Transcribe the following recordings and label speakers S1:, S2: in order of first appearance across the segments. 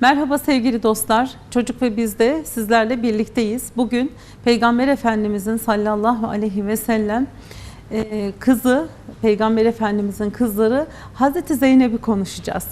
S1: Merhaba sevgili dostlar. Çocuk ve biz de sizlerle birlikteyiz. Bugün Peygamber Efendimizin sallallahu aleyhi ve sellem e, kızı, Peygamber Efendimizin kızları Hazreti Zeynep'i konuşacağız.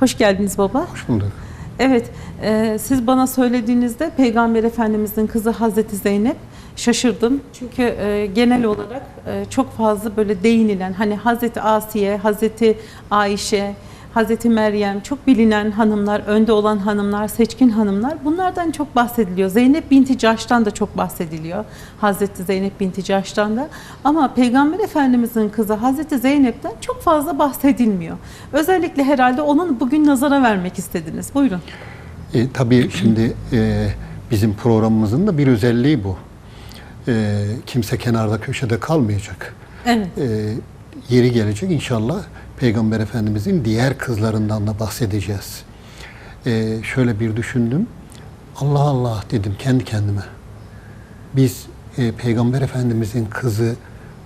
S1: Hoş geldiniz baba.
S2: Hoş bulduk.
S1: Evet, e, siz bana söylediğinizde Peygamber Efendimizin kızı Hazreti Zeynep şaşırdım. Çünkü e, genel olarak e, çok fazla böyle değinilen hani Hazreti Asiye, Hazreti Ayşe, Hazreti Meryem çok bilinen hanımlar, önde olan hanımlar, seçkin hanımlar bunlardan çok bahsediliyor. Zeynep binti Caş'tan da çok bahsediliyor. Hazreti Zeynep binti Caş'tan da. Ama Peygamber Efendimizin kızı Hazreti Zeynep'ten çok fazla bahsedilmiyor. Özellikle herhalde onun bugün nazara vermek istediniz. Buyurun.
S2: E, tabii şimdi e, bizim programımızın da bir özelliği bu. E, kimse kenarda köşede kalmayacak.
S1: Evet.
S2: E, yeri gelecek inşallah Peygamber Efendimizin diğer kızlarından da bahsedeceğiz. E, şöyle bir düşündüm. Allah Allah dedim kendi kendime. Biz e, Peygamber Efendimizin kızı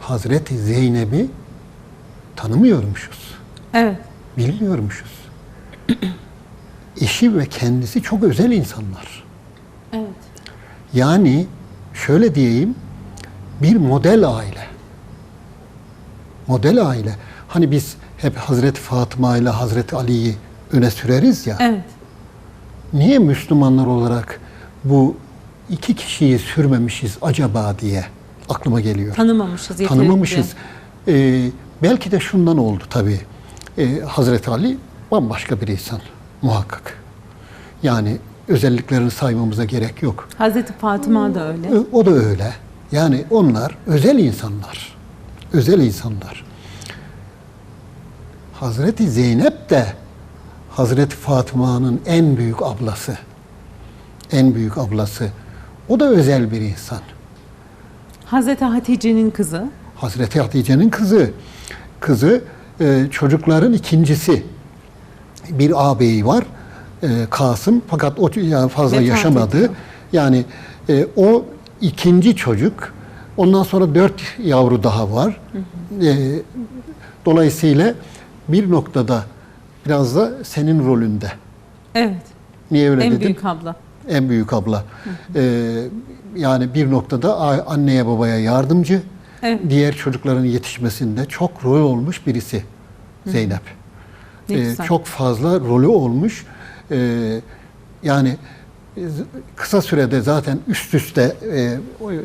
S2: Hazreti Zeynep'i tanımıyormuşuz.
S1: Evet.
S2: Bilmiyormuşuz. Eşi ve kendisi çok özel insanlar.
S1: Evet.
S2: Yani şöyle diyeyim, bir model aile. Model aile. Hani biz hep Hazreti Fatıma ile Hazreti Ali'yi öne süreriz ya.
S1: Evet.
S2: Niye Müslümanlar olarak bu iki kişiyi sürmemişiz acaba diye aklıma geliyor.
S1: Tanımamışız.
S2: Tanımamışız. Ee, belki de şundan oldu tabii. Ee, Hazreti Ali bambaşka bir insan muhakkak. Yani özelliklerini saymamıza gerek yok.
S1: Hazreti Fatıma da öyle.
S2: O da öyle. Yani onlar özel insanlar. Özel insanlar. Hazreti Zeynep de Hazreti Fatıma'nın en büyük ablası. En büyük ablası. O da özel bir insan.
S1: Hazreti Hatice'nin kızı.
S2: Hazreti Hatice'nin kızı. Kızı e, çocukların ikincisi. Bir ağabeyi var. e, Kasım fakat o yani fazla
S1: Vefat
S2: yaşamadı.
S1: ediyor.
S2: Yani e, o ikinci çocuk. Ondan sonra dört yavru daha var. E, dolayısıyla bir noktada biraz da senin rolünde.
S1: Evet.
S2: Niye öyle
S1: en
S2: dedim?
S1: büyük abla.
S2: En büyük abla. Ee, yani bir noktada anneye babaya yardımcı,
S1: Evet.
S2: diğer çocukların yetişmesinde çok rol olmuş birisi Zeynep.
S1: Ne
S2: Ee, çok fazla rolü olmuş. Ee, yani e, kısa sürede zaten üst üste e,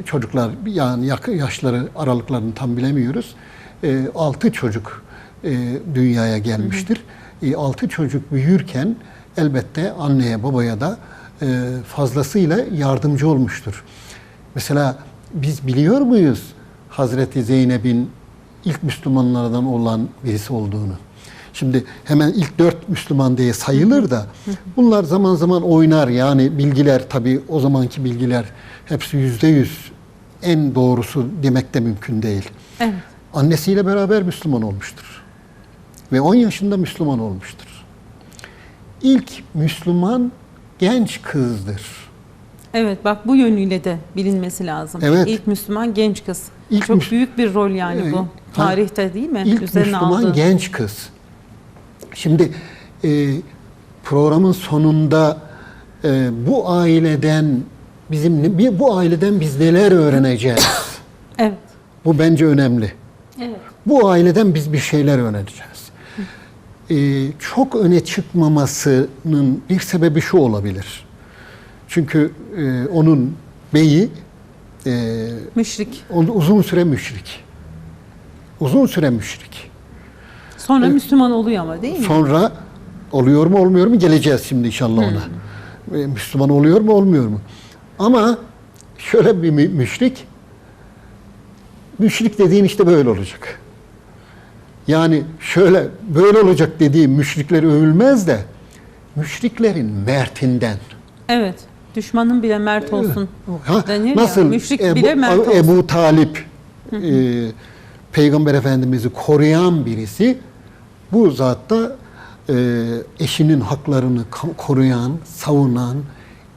S2: çocuklar yani yaşları aralıklarını tam bilemiyoruz. E, altı çocuk e, dünyaya gelmiştir. E, altı çocuk büyürken elbette anneye babaya da e, fazlasıyla yardımcı olmuştur. Mesela biz biliyor muyuz Hazreti Zeynep'in ilk Müslümanlardan olan birisi olduğunu? Şimdi hemen ilk dört Müslüman diye sayılır da bunlar zaman zaman oynar yani bilgiler tabii o zamanki bilgiler hepsi yüzde yüz en doğrusu demek de mümkün değil.
S1: Evet.
S2: Annesiyle beraber Müslüman olmuştur. Ve 10 yaşında Müslüman olmuştur. İlk Müslüman genç kızdır.
S1: Evet bak bu yönüyle de bilinmesi lazım.
S2: Evet.
S1: İlk Müslüman genç kız.
S2: İlk
S1: Çok
S2: Müs-
S1: büyük bir rol yani
S2: Evet.
S1: bu. Tarihte değil mi?
S2: İlk
S1: Üzerine
S2: Müslüman
S1: aldığı.
S2: genç kız. Şimdi e, programın sonunda e, bu aileden bizim bu aileden biz neler öğreneceğiz?
S1: Evet.
S2: bu bence önemli.
S1: Evet.
S2: Bu aileden biz bir şeyler öğreneceğiz. Ee, çok öne çıkmamasının bir sebebi şu olabilir. Çünkü e, onun beyi e,
S1: Müşrik.
S2: uzun süre müşrik. Uzun süre müşrik.
S1: Sonra Müslüman oluyor ama değil mi?
S2: Sonra oluyor mu olmuyor mu geleceğiz şimdi inşallah ona. E, Müslüman oluyor mu olmuyor mu? Ama şöyle bir mü- müşrik, müşrik dediğin işte böyle olacak. Yani şöyle böyle olacak dediğim müşrikler övülmez de müşriklerin mertinden.
S1: Evet. Düşmanın bile mert olsun.
S2: Ha,
S1: Denir
S2: nasıl
S1: ya. Müşrik
S2: Ebu,
S1: bile mert olsun.
S2: Ebu Talip e, Peygamber Efendimiz'i koruyan birisi bu zatta e, eşinin haklarını koruyan, savunan,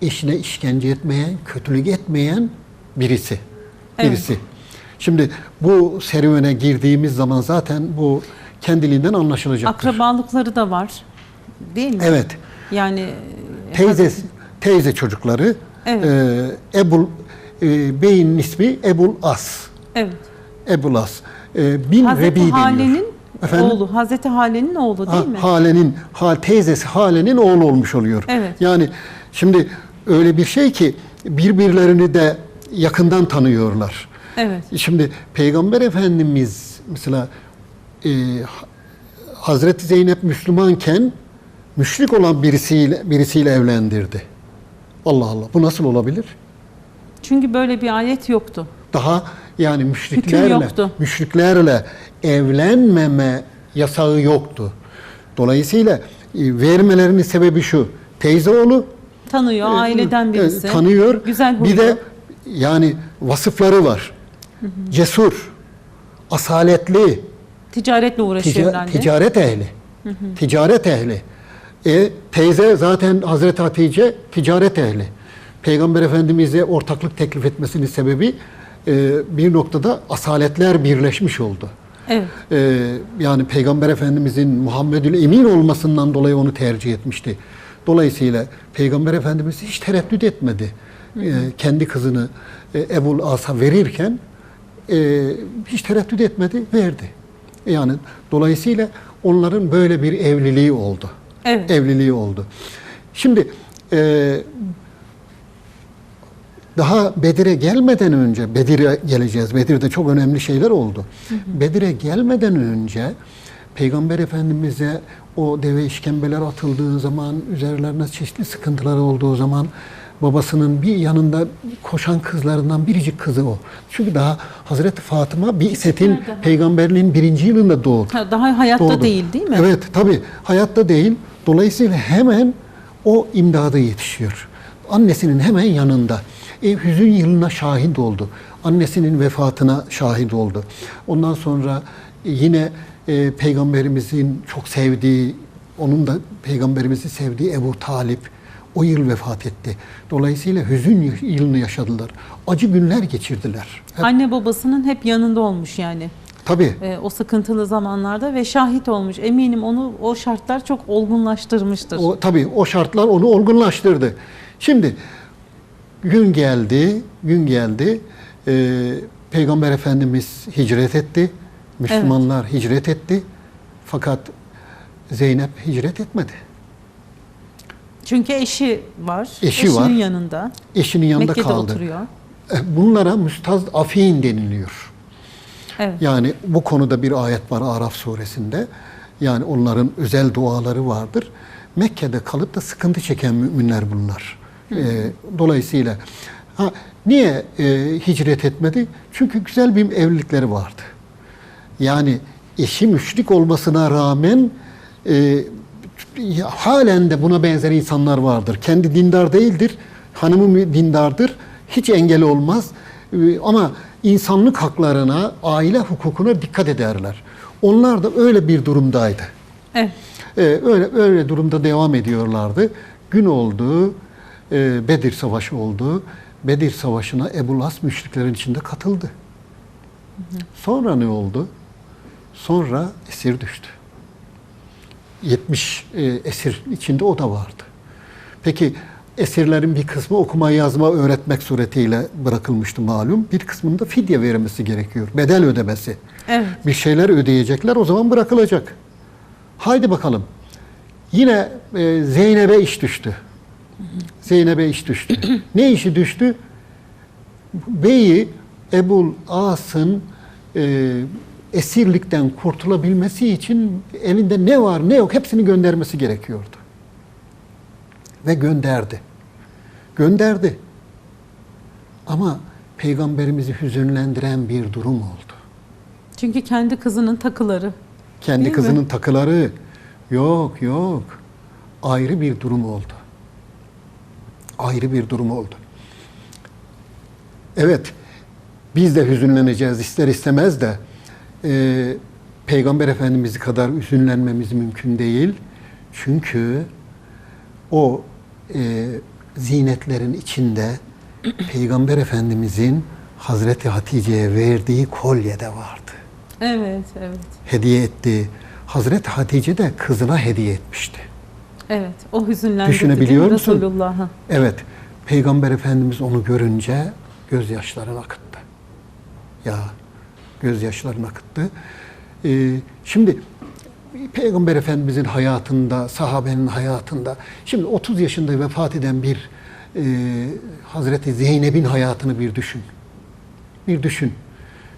S2: eşine işkence etmeyen, kötülük etmeyen birisi.
S1: Evet.
S2: Birisi. Şimdi bu serüvene girdiğimiz zaman zaten bu kendiliğinden anlaşılacaktır.
S1: Akrabalıkları da var. Değil mi?
S2: Evet.
S1: Yani
S2: teyze teyze çocukları
S1: Evet.
S2: e, Ebul e, Bey'in ismi Ebul As.
S1: Evet.
S2: Ebul As. E, bin
S1: Hazreti
S2: Rebi deniyor.
S1: Hale'nin
S2: Efendim?
S1: oğlu. Hazreti Hale'nin oğlu değil
S2: Ha,
S1: mi?
S2: Hale'nin hal teyzesi Hale'nin oğlu olmuş oluyor.
S1: Evet.
S2: Yani şimdi öyle bir şey ki birbirlerini de yakından tanıyorlar.
S1: Evet.
S2: Şimdi Peygamber Efendimiz mesela e, Hazreti Zeynep Müslümanken müşrik olan birisiyle birisiyle evlendirdi. Allah Allah. Bu nasıl olabilir?
S1: Çünkü böyle bir ayet yoktu.
S2: Daha yani müşriklerle müşriklerle evlenmeme yasağı yoktu. Dolayısıyla e, vermelerinin sebebi şu. Teyze oğlu
S1: Tanıyor, aileden
S2: e,
S1: birisi.
S2: tanıyor.
S1: Güzel
S2: bir
S1: huylu.
S2: de yani vasıfları var. Cesur, asaletli,
S1: Ticaretle uğraşıyor
S2: tica-
S1: herhalde.
S2: ticaret ehli. Ticaret ehli. E, teyze zaten Hazreti Hatice ticaret ehli. Peygamber Efendimiz'e ortaklık teklif etmesinin sebebi e, bir noktada asaletler birleşmiş oldu.
S1: Evet.
S2: Ee, yani Peygamber Efendimizin Muhammedül Emin olmasından dolayı onu tercih etmişti. Dolayısıyla Peygamber Efendimiz hiç tereddüt etmedi. Ee, kendi kızını e, Ebul As'a verirken e, hiç tereddüt etmedi, verdi. Yani dolayısıyla onların böyle bir evliliği oldu.
S1: Evet.
S2: Evliliği oldu. Şimdi e, daha Bedir'e gelmeden önce, Bedir'e geleceğiz. Bedir'de çok önemli şeyler oldu. Bedir'e gelmeden önce Peygamber Efendimiz'e o deve işkembeler atıldığı zaman, üzerlerine çeşitli sıkıntılar olduğu zaman babasının bir yanında koşan kızlarından biricik kızı o. Çünkü daha Hazreti Fatıma bir setin
S1: daha.
S2: peygamberliğin birinci yılında doğdu.
S1: Ha, Daha hayatta
S2: Doğdu.
S1: değil değil mi?
S2: Evet tabi hayatta değil. Dolayısıyla hemen o imdada yetişiyor. Annesinin hemen yanında. E, hüzün yılına şahit oldu. Annesinin vefatına şahit oldu. Ondan sonra e, yine e, peygamberimizin çok sevdiği, onun da peygamberimizi sevdiği Ebu Talip o yıl vefat etti. Dolayısıyla hüzün yılını yaşadılar. Acı günler geçirdiler.
S1: Anne babasının hep yanında olmuş yani.
S2: Tabii.
S1: e, o sıkıntılı zamanlarda ve şahit olmuş. Eminim onu o şartlar çok olgunlaştırmıştır.
S2: O tabii o şartlar onu olgunlaştırdı. Şimdi gün geldi, gün geldi. Ee, Peygamber Efendimiz hicret etti. Müslümanlar hicret etti. Fakat Zeynep hicret etmedi.
S1: Çünkü eşi var.
S2: Eşi
S1: Eşinin
S2: var.
S1: yanında.
S2: Eşinin yanında
S1: Mekke'de
S2: kaldı.
S1: oturuyor.
S2: Eh, Bunlara müstazafin deniliyor.
S1: Evet.
S2: Yani bu konuda bir ayet var Araf suresinde. Yani onların özel duaları vardır. Mekke'de kalıp da sıkıntı çeken müminler bunlar. Ee, dolayısıyla ha, niye e, hicret etmedi? Çünkü güzel bir evlilikleri vardı. Yani eşi müşrik olmasına rağmen e, halen de buna benzer insanlar vardır. Kendi dindar değildir, hanımı dindardır, hiç engel olmaz. E, ama insanlık haklarına, aile hukukuna dikkat ederler. Onlar da öyle bir durumdaydı.
S1: Evet.
S2: E, öyle öyle durumda devam ediyorlardı. Gün oldu, e, Bedir Savaşı oldu. Bedir Savaşı'na Ebu Las müşriklerin içinde katıldı. Sonra ne oldu? Sonra esir düştü. 70 e, esir içinde o da vardı. Peki esirlerin bir kısmı okuma yazma öğretmek suretiyle bırakılmıştı malum. Bir kısmında fidye verilmesi gerekiyor. Bedel ödemesi.
S1: Evet.
S2: Bir şeyler ödeyecekler o zaman bırakılacak. Haydi bakalım. Yine e, Zeynep'e iş düştü. Zeynep'e iş düştü. ne işi düştü? Beyi Ebul As'ın e, esirlikten kurtulabilmesi için elinde ne var ne yok hepsini göndermesi gerekiyordu. Ve gönderdi. Gönderdi. Ama peygamberimizi hüzünlendiren bir durum oldu.
S1: Çünkü kendi kızının takıları.
S2: Kendi
S1: Değil mi?
S2: kızının takıları yok yok ayrı bir durum oldu. Ayrı bir durum oldu. Evet biz de hüzünleneceğiz ister istemez de e, Peygamber Efendimiz kadar hüzünlenmemiz mümkün değil. Çünkü o e, zinetlerin içinde Peygamber Efendimizin Hazreti Hatice'ye verdiği kolye de vardı
S1: Evet, evet.
S2: hediye etti. Hazreti Hatice de kızına hediye etmişti.
S1: Evet, o hüzünlendirdi
S2: Düşünebiliyor musun?
S1: Resulullah'ı?
S2: Evet, Peygamber Efendimiz onu görünce gözyaşlarını akıttı. Ya, gözyaşlarını akıttı. Ee, şimdi Peygamber Efendimizin hayatında, sahabenin hayatında, şimdi 30 yaşında vefat eden bir e, Hazreti Zeynep'in hayatını bir düşün. Bir düşün.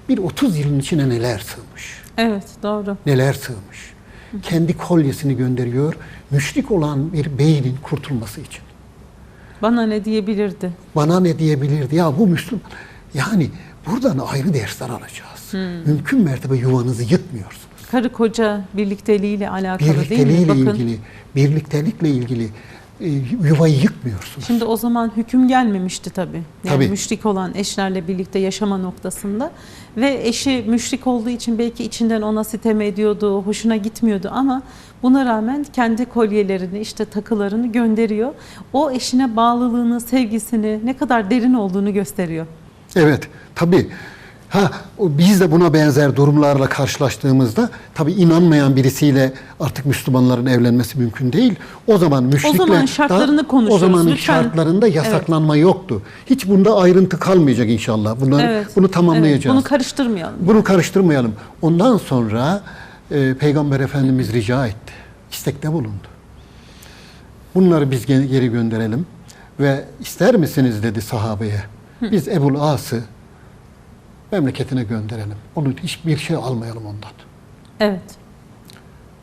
S2: Bir 30 yılın içine neler sığmış.
S1: Evet, doğru.
S2: Neler sığmış. Kendi kolyesini gönderiyor, müşrik olan bir beynin kurtulması için.
S1: Bana ne diyebilirdi?
S2: Bana ne diyebilirdi? Ya bu Müslüman. Yani buradan ayrı dersler alacağız. Mümkün mertebe yuvanızı yıkmıyorsunuz.
S1: Karı koca birlikteliğiyle alakalı değil mi?
S2: Birlikteliğiyle
S1: Bakın,
S2: ilgili, birliktelikle ilgili e, yuvayı yıkmıyorsunuz.
S1: Şimdi o zaman hüküm gelmemişti tabii. Yani
S2: Tabii.
S1: müşrik olan eşlerle birlikte yaşama noktasında ve eşi müşrik olduğu için belki içinden ona sitem ediyordu, hoşuna gitmiyordu ama buna rağmen kendi kolyelerini, işte takılarını gönderiyor. O eşine bağlılığını, sevgisini ne kadar derin olduğunu gösteriyor.
S2: Evet, tabii. Ha, o- biz de buna benzer durumlarla karşılaştığımızda tabii inanmayan birisiyle artık Müslümanların evlenmesi mümkün değil. O zaman müşrikle
S1: zaman şartlarını konuşuyoruz,
S2: O zamanın
S1: lütfen.
S2: şartlarında yasaklanma yoktu. Hiç bunda ayrıntı kalmayacak inşallah. Bunlar
S1: Evet.
S2: bunu
S1: Evet,
S2: tamamlayacağız.
S1: bunu karıştırmayalım.
S2: Bunu karıştırmayalım. Ondan sonra e, Peygamber Efendimiz rica etti. istekte bulundu. Bunları biz geri gönderelim. Ve ister misiniz dedi sahabeye. Biz Ebul As'ı memleketine gönderelim. Onu hiçbir şey almayalım ondan.
S1: Evet.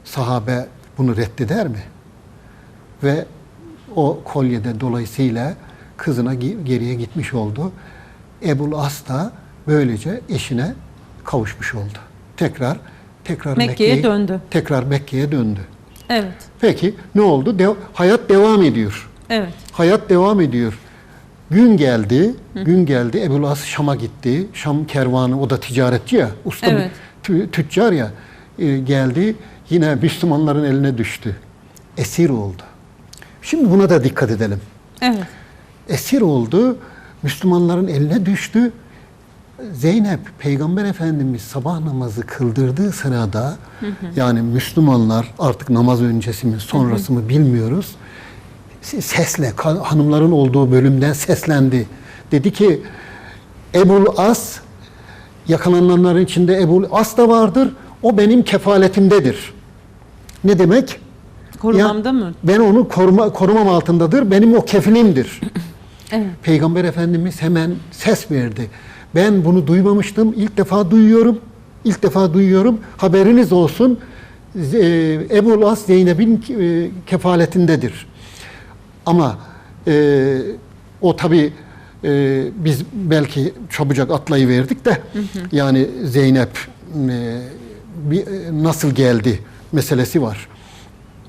S2: Sahabe bunu reddeder mi? Ve o kolyede dolayısıyla kızına geriye gitmiş oldu. Ebul As da böylece eşine kavuşmuş oldu. Tekrar tekrar
S1: Mekke'ye döndü.
S2: Tekrar Mekke'ye döndü.
S1: Evet.
S2: Peki ne oldu? De- hayat devam ediyor.
S1: Evet.
S2: Hayat devam ediyor. Gün geldi, gün geldi. Ebul As Şam'a gitti. Şam kervanı, o da ticaretçi ya, usta
S1: Evet.
S2: tü- tüccar ya. e, geldi, yine Müslümanların eline düştü. Esir oldu. Şimdi buna da dikkat edelim.
S1: Evet.
S2: Esir oldu, Müslümanların eline düştü. Zeynep, Peygamber Efendimiz sabah namazı kıldırdığı sırada, yani Müslümanlar artık namaz öncesi mi, sonrası mı bilmiyoruz. Sesle, hanımların olduğu bölümden seslendi. Dedi ki, Ebul As, yakalananların içinde Ebul As da vardır, o benim kefaletimdedir. Ne demek?
S1: Korumamda
S2: Ya,
S1: mı?
S2: Ben onu koruma, korumam altındadır, benim o kefilimdir.
S1: Evet.
S2: Peygamber Efendimiz hemen ses verdi. Ben bunu duymamıştım. İlk defa duyuyorum. İlk defa duyuyorum. Haberiniz olsun. Ebu As Zeynep'in e, kefaletindedir. Ama e, o tabi biz belki çabucak atlayıverdik de yani Zeynep e, bir, e, nasıl geldi meselesi var.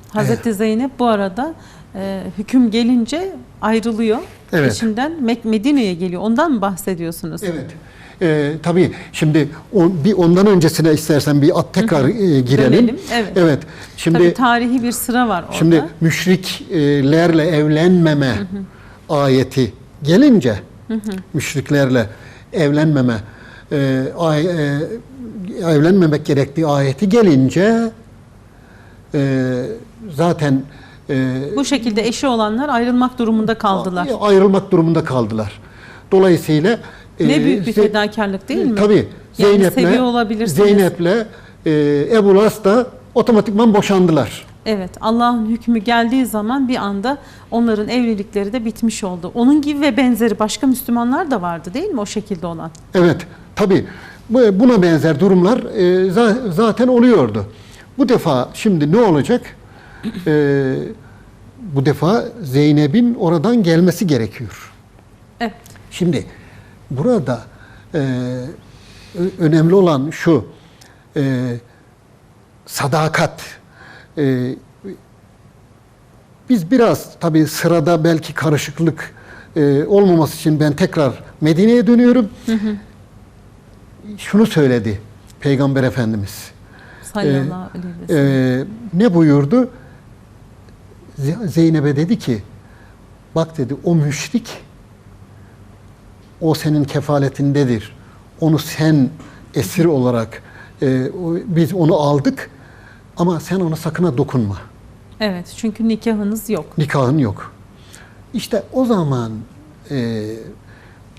S1: Hazreti Zeynep bu arada e, hüküm gelince ayrılıyor.
S2: Evet.
S1: Eşinden Mek- Medine'ye geliyor. Ondan mı bahsediyorsunuz?
S2: Evet. Ee, tabii şimdi o, bir ondan öncesine istersen bir at tekrar e, girelim.
S1: Dönelim, evet.
S2: Şimdi
S1: Tabii tarihi bir sıra var orada.
S2: şimdi müşriklerle evlenmeme ayeti gelince müşriklerle evlenmeme e, ay, e, evlenmemek gerektiği ayeti gelince e, zaten e,
S1: bu şekilde eşi olanlar ayrılmak durumunda kaldılar.
S2: ayrılmak durumunda kaldılar. Dolayısıyla
S1: Ne
S2: e,
S1: büyük bir fedakarlık değil mi?
S2: Tabii.
S1: Yani
S2: Zeynep'le
S1: olabilirsiniz.
S2: Zeynep'le e, Ebu Las da otomatikman boşandılar.
S1: Evet, Allah'ın hükmü geldiği zaman bir anda onların evlilikleri de bitmiş oldu. Onun gibi ve benzeri başka Müslümanlar da vardı değil mi o şekilde olan?
S2: Evet. Tabii. Bu- Buna benzer durumlar e, za- zaten oluyordu. Bu defa şimdi ne olacak? E, bu defa Zeynep'in oradan gelmesi gerekiyor.
S1: Evet.
S2: Şimdi burada e, önemli olan şu e, sadakat. E, biz biraz tabii sırada belki karışıklık e, olmaması için ben tekrar Medine'ye dönüyorum. Şunu söyledi Peygamber Efendimiz.
S1: Sallallahu sellem.
S2: Ee, ne buyurdu? Ze- Zeynep'e dedi ki, bak dedi o müşrik, o senin kefaletindedir. Onu sen esir olarak, e, biz onu aldık ama sen ona sakın ha dokunma.
S1: Evet çünkü nikahınız yok.
S2: Nikahın yok. İşte o zaman e,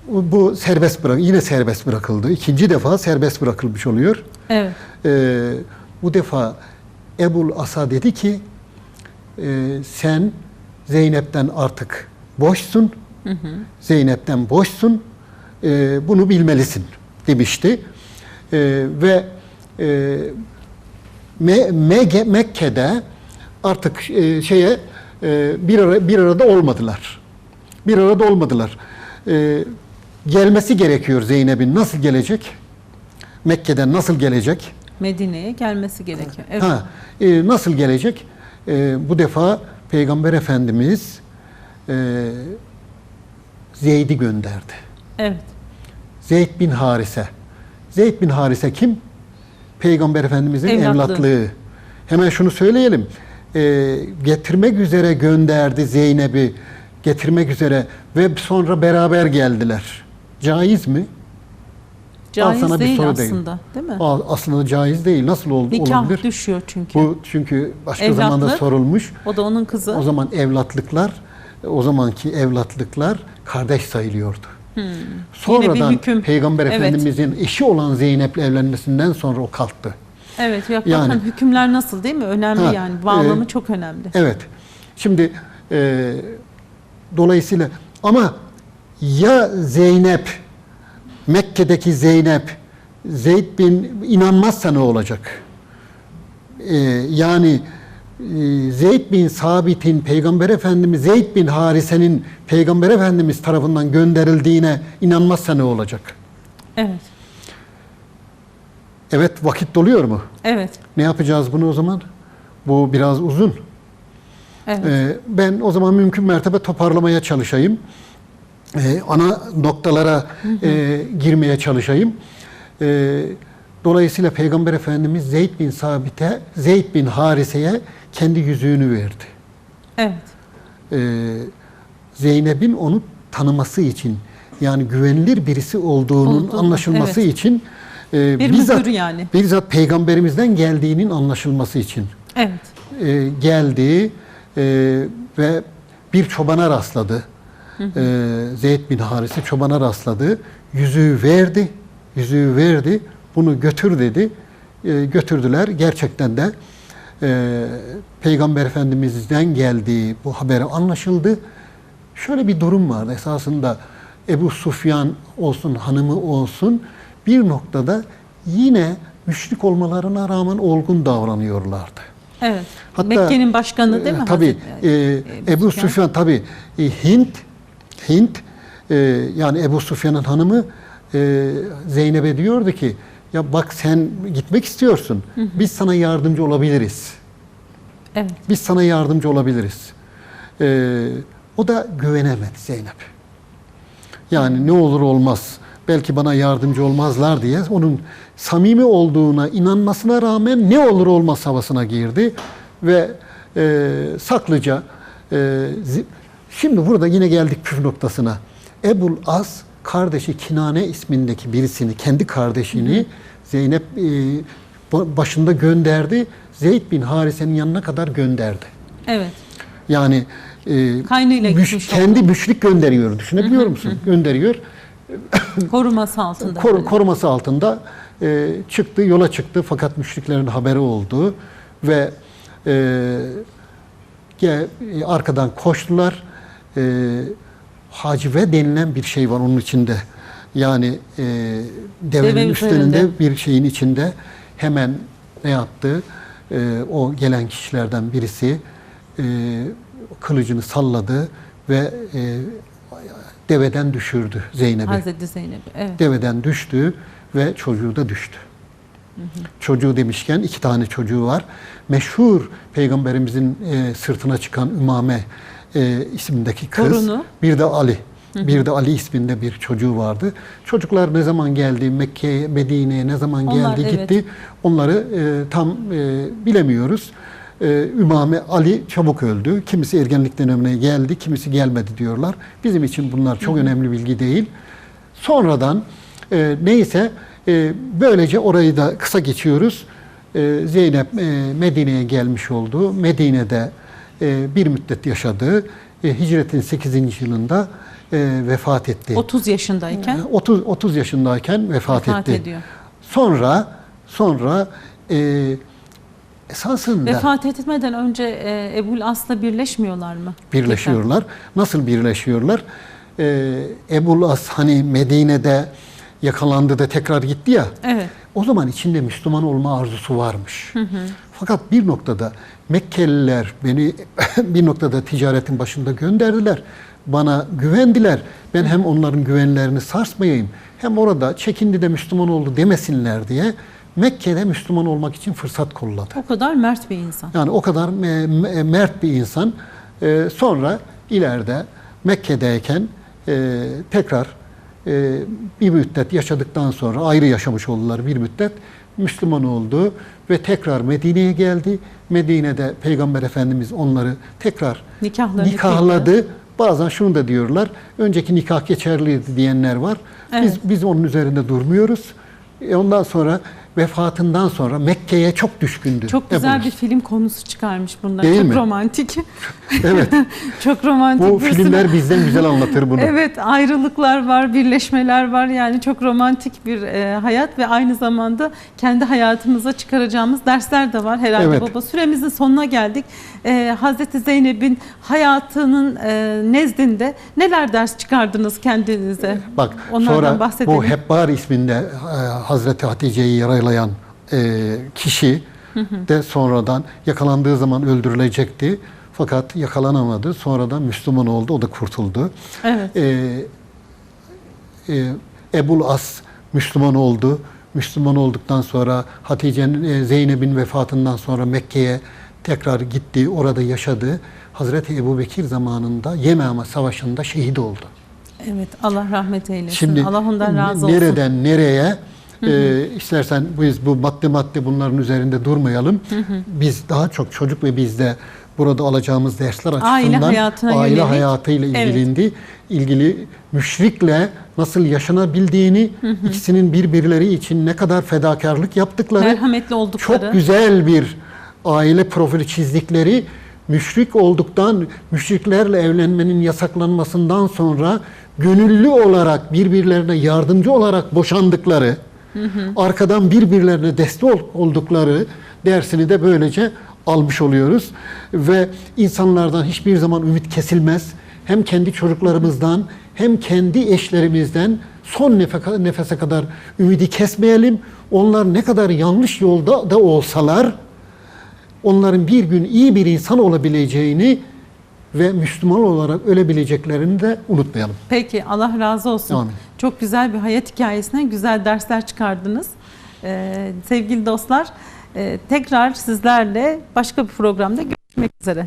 S2: bu serbest bırak yine serbest bırakıldı. İkinci defa serbest bırakılmış oluyor.
S1: Evet.
S2: E, bu defa Ebul Asa dedi ki e, sen Zeynep'ten artık boşsun. Zeynep'ten boşsun. E, bunu bilmelisin demişti. E, ve e, Me- Mege- Mekke'de artık e, şeye e, bir ara, bir arada olmadılar. Bir arada olmadılar. E, gelmesi gerekiyor Zeynep'in. Nasıl gelecek? Mekke'den nasıl gelecek?
S1: Medine'ye gelmesi gerekiyor. Evet.
S2: Ha, e, nasıl gelecek? E, bu defa Peygamber Efendimiz e, Zeyd'i gönderdi.
S1: Evet.
S2: Zeyd bin Harise. Zeyd bin Harise kim? Peygamber Efendimizin
S1: Evlatlığı.
S2: evlatlığı. Hemen şunu söyleyelim. Ee, getirmek üzere gönderdi Zeynep'i. Getirmek üzere ve sonra beraber geldiler. Caiz mi?
S1: Caiz
S2: sana bir
S1: değil
S2: soru değil.
S1: aslında değil mi?
S2: Aa, Aslında caiz değil. Nasıl ol,
S1: Nikah
S2: olabilir?
S1: düşüyor çünkü.
S2: Bu çünkü başka
S1: Evlatlık.
S2: zamanda sorulmuş.
S1: O da onun kızı.
S2: O zaman evlatlıklar, o zamanki evlatlıklar kardeş sayılıyordu. Sonradan
S1: hüküm.
S2: Peygamber
S1: Evet.
S2: Efendimizin eşi olan Zeynep'le evlenmesinden sonra o kalktı.
S1: Evet. Ya,
S2: Yani-
S1: bakın hükümler nasıl değil mi? Önemli
S2: Ha,
S1: yani. Bağlamı
S2: e,
S1: çok önemli.
S2: Evet. Şimdi e, dolayısıyla ama ya Zeynep Mekke'deki Zeynep Zeyd bin inanmazsa ne olacak? E, yani Zeyd bin Sabit'in Peygamber Efendimiz Zeyd bin Harise'nin Peygamber Efendimiz tarafından gönderildiğine inanmazsa ne olacak?
S1: Evet.
S2: Evet vakit doluyor mu?
S1: Evet.
S2: Ne yapacağız bunu o zaman? Bu biraz uzun.
S1: Evet.
S2: Ee, ben o zaman mümkün mertebe toparlamaya çalışayım. Ee, ana noktalara e, girmeye çalışayım. Ee, dolayısıyla Peygamber Efendimiz Zeyd bin Sabit'e, Zeyd bin Harise'ye kendi yüzüğünü verdi.
S1: evet.
S2: Ee, Zeynep'in onu tanıması için, yani güvenilir birisi olduğunun
S1: Olduğunu,
S2: anlaşılması
S1: evet.
S2: için, e,
S1: Bir
S2: bizzat,
S1: yani.
S2: bizzat Peygamberimizden geldiğinin anlaşılması için
S1: Evet.
S2: e, geldi e, ve bir çobana rastladı. E, Zeyd bin Harise çobana rastladı. Yüzüğü verdi. Yüzüğü verdi. Bunu götür dedi. E, götürdüler. Gerçekten de e, Peygamber Efendimiz'den geldiği bu haberi anlaşıldı. Şöyle bir durum vardı. Esasında Ebu Sufyan olsun, hanımı olsun bir noktada yine müşrik olmalarına rağmen olgun davranıyorlardı.
S1: Evet.
S2: Hatta-
S1: Mekke'nin başkanı değil mi?
S2: E, Tabii.
S1: Hazreti-
S2: e, Ebu
S1: Süfyan?
S2: Süfyan tabii e, Hint Hint e, yani Ebu Süfyan'ın hanımı e, Zeynep'e diyordu ki ya bak sen gitmek istiyorsun. Biz sana yardımcı olabiliriz.
S1: Evet.
S2: Biz sana yardımcı olabiliriz. E, o da güvenemedi Zeynep. Yani ne olur olmaz. Belki bana yardımcı olmazlar diye onun samimi olduğuna inanmasına rağmen ne olur olmaz havasına girdi ve e, saklıca e, şimdi burada yine geldik püf noktasına. Ebul As kardeşi Kinane ismindeki birisini kendi kardeşini Zeynep e, ba- başında gönderdi. Zeyd bin Harise'nin yanına kadar gönderdi.
S1: Evet.
S2: Yani e,
S1: Kaynıyla
S2: müş- kendi müşrik gönderiyor. Düşünebiliyor musun? Gönderiyor.
S1: Koruması altında.
S2: Kor- koruması altında e, çıktı, yola çıktı fakat müşriklerin haberi oldu ve e, e, arkadan koştular. E, hacive denilen bir şey var onun içinde. Yani e, devenin
S1: Deve
S2: üstünde
S1: üzerinde.
S2: bir şeyin içinde hemen ne yaptı? E, o gelen kişilerden birisi e, kılıcını salladı ve e, deveden düşürdü Zeynep'i
S1: Hazreti Zeynep. Evet.
S2: deveden düştü ve çocuğu da düştü. Çocuğu demişken iki tane çocuğu var. Meşhur peygamberimizin e, sırtına çıkan Ümame e, ismindeki kız.
S1: Torunu.
S2: Bir de Ali. Bir de Ali isminde bir çocuğu vardı. Çocuklar ne zaman geldi Mekke'ye, Medine'ye ne zaman
S1: Onlar,
S2: geldi
S1: evet.
S2: gitti. Onları e, tam e, bilemiyoruz. E, Ümame Ali çabuk öldü. Kimisi ergenlik dönemine geldi, kimisi gelmedi diyorlar. Bizim için bunlar çok önemli bilgi değil. Sonradan e, neyse e, böylece orayı da kısa geçiyoruz. E, Zeynep e, Medine'ye gelmiş oldu. Medine'de e, bir müddet yaşadı. E, hicretin 8. yılında e, vefat etti.
S1: 30 yaşındayken
S2: 30 30 yaşındayken vefat,
S1: vefat
S2: etti.
S1: ediyor.
S2: Sonra sonra e, esasında
S1: Vefat etmeden önce e, Ebul As'la birleşmiyorlar mı?
S2: birleşiyorlar. Nasıl birleşiyorlar? E, Ebul As hani Medine'de yakalandı da tekrar gitti ya.
S1: Evet.
S2: O zaman içinde Müslüman olma arzusu varmış. Fakat bir noktada Mekkeliler beni bir noktada ticaretin başında gönderdiler. Bana güvendiler. Ben hem onların güvenlerini sarsmayayım hem orada çekindi de Müslüman oldu demesinler diye Mekke'de Müslüman olmak için fırsat kolladı.
S1: O kadar mert bir insan.
S2: Yani o kadar me- me- mert bir insan. Ee, sonra ileride Mekke'deyken e, tekrar e, bir müddet yaşadıktan sonra ayrı yaşamış oldular bir müddet. Müslüman oldu ve tekrar Medine'ye geldi. Medine'de Peygamber Efendimiz onları tekrar
S1: Nikahlarını
S2: nikahladı. Bazen şunu da diyorlar. Önceki nikah geçerliydi diyenler var. Biz
S1: Evet.
S2: biz onun üzerinde durmuyoruz. E, ondan sonra vefatından sonra Mekke'ye çok düşkündü.
S1: Çok güzel
S2: Ebu
S1: bir film konusu çıkarmış bunlar.
S2: Değil
S1: Çok
S2: mi?
S1: romantik.
S2: Evet.
S1: Çok romantik.
S2: Bu
S1: bir
S2: filmler bizden güzel anlatır bunu.
S1: Evet ayrılıklar var, birleşmeler var. Yani çok romantik bir e, hayat ve aynı zamanda kendi hayatımıza çıkaracağımız dersler de var herhalde
S2: Evet.
S1: baba. Süremizin sonuna geldik. E, Hazreti Zeynep'in hayatının e, nezdinde neler ders çıkardınız kendinize?
S2: Bak
S1: Onlardan
S2: sonra
S1: bahsedelim.
S2: bu Hebbar isminde e, Hazreti Hatice'yi yaralayan e, kişi de sonradan yakalandığı zaman öldürülecekti. Fakat yakalanamadı. Sonradan Müslüman oldu. O da kurtuldu.
S1: Evet.
S2: E, e, Ebul As Müslüman oldu. Müslüman olduktan sonra Hatice'nin e, Zeynep'in vefatından sonra Mekke'ye tekrar gitti. Orada yaşadı. Hazreti Ebu Bekir zamanında Yemame Savaşı'nda şehit oldu.
S1: Evet. Allah rahmet eylesin.
S2: Şimdi
S1: Allah ondan razı olsun.
S2: nereden nereye e, istersen biz bu madde madde bunların üzerinde durmayalım. Biz daha çok çocuk ve bizde burada alacağımız dersler açısından
S1: Aile hayatına
S2: aile
S1: yönelik.
S2: hayatıyla
S1: Evet.
S2: ilgilindi. ilgili müşrikle nasıl yaşanabildiğini, ikisinin birbirleri için ne kadar fedakarlık yaptıkları,
S1: Merhametli oldukları.
S2: çok güzel bir aile profili çizdikleri, müşrik olduktan, müşriklerle evlenmenin yasaklanmasından sonra gönüllü olarak birbirlerine yardımcı olarak boşandıkları, arkadan birbirlerine destek ol- oldukları dersini de böylece almış oluyoruz. Ve insanlardan hiçbir zaman ümit kesilmez. Hem kendi çocuklarımızdan hem kendi eşlerimizden son nefe- nefese kadar ümidi kesmeyelim. Onlar ne kadar yanlış yolda da olsalar onların bir gün iyi bir insan olabileceğini ve Müslüman olarak ölebileceklerini de unutmayalım.
S1: Peki Allah razı olsun.
S2: Amin.
S1: Çok güzel bir hayat hikayesinden güzel dersler çıkardınız. Ee, sevgili dostlar e, tekrar sizlerle başka bir programda görüşmek üzere.